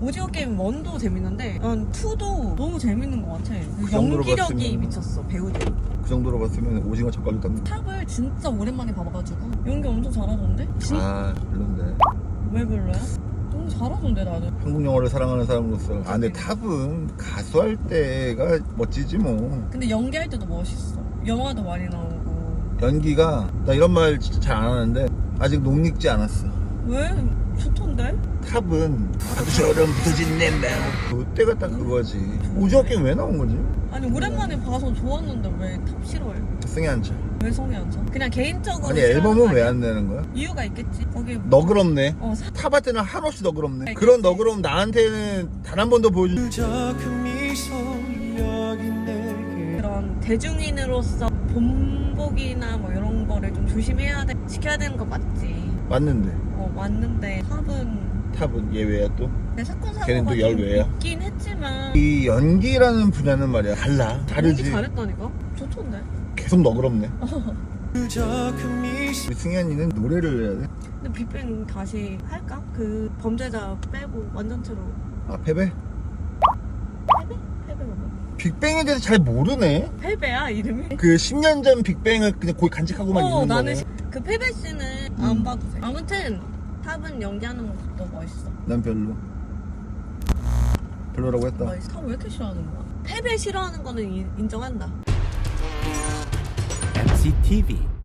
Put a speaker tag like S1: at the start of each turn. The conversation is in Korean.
S1: 오징어 게임 1도 재밌는데 난 2도 너무 재밌는 것 같아.
S2: 그 정도로
S1: 연기력이
S2: 봤으면-
S1: 미쳤어 배우들.
S2: 그 정도로 봤으면 오징어 젓갈도 딱.
S1: 탑을 진짜 오랜만에 봐봐가지고 연기 엄청 잘하던데? 진...
S2: 아 별론데.
S1: 왜 별로야? 너무 잘하던데 나는.
S2: 한국 영화를 사랑하는 사람으로서. 아 근데 탑은 가수할 때가 멋지지 뭐.
S1: 근데 연기할 때도 멋있어. 영화도 많이 나오고.
S2: 연기가 나 이런 말 진짜 잘 안 하는데 아직 녹익지 않았어.
S1: 왜? 좋던데?
S2: 탑은 붙어진 냄새. 그때가 딱 그거지. 오징어 게임 왜 나온 거지?
S1: 아니 오랜만에 봐서 좋았는데 왜 탑 싫어해?
S2: 안 차.
S1: 왜 성이 안 차? 그냥 개인적으로
S2: 아니 앨범은
S1: 거
S2: 왜? 안 내는 거야?
S1: 이유가 있겠지. 거기
S2: 너그럽네.
S1: 어 사...
S2: 탑한테는 한없이 너그럽네.
S1: 알겠지.
S2: 그런 너그러움 나한테는 단 한 번도 보여준.
S1: 그런 대중인으로서 본복이나 뭐 이런 거를 좀 조심해야 돼 지켜야 되는 거 맞지.
S2: 맞는데
S1: 어 맞는데 탑은
S2: 탑은 예외야 또.
S1: 내 사건
S2: 걔는
S1: 사고가 또좀
S2: 열외야?
S1: 있긴 했지만
S2: 이 연기라는 분야는 말이야 달라.
S1: 연기
S2: 다르지.
S1: 잘했다니까? 좋던데.
S2: 계속 너그럽네. 우리 언니는 노래를 해야 돼.
S1: 근데 빅뱅 다시 할까? 그 범죄자 빼고 완전체로
S2: 아 패배?
S1: 패배? 패배 맞나?
S2: 빅뱅에 대해서 잘 모르네.
S1: 패배야 이름이?
S2: 그 10년 전 빅뱅을 그냥 거기 간직하고만
S1: 어
S2: 있는
S1: 나는
S2: 거네.
S1: 시- 그 패배 씨는
S2: 음.
S1: 안 봐도 돼. 아무튼 탑은 연기하는 모습도 멋있어.
S2: 난 별로. 별로라고 했다.
S1: 멋있어. 탑왜 이렇게 싫어하는 거야? 패배 싫어하는 거는 인- 인정한다.
S3: MCTV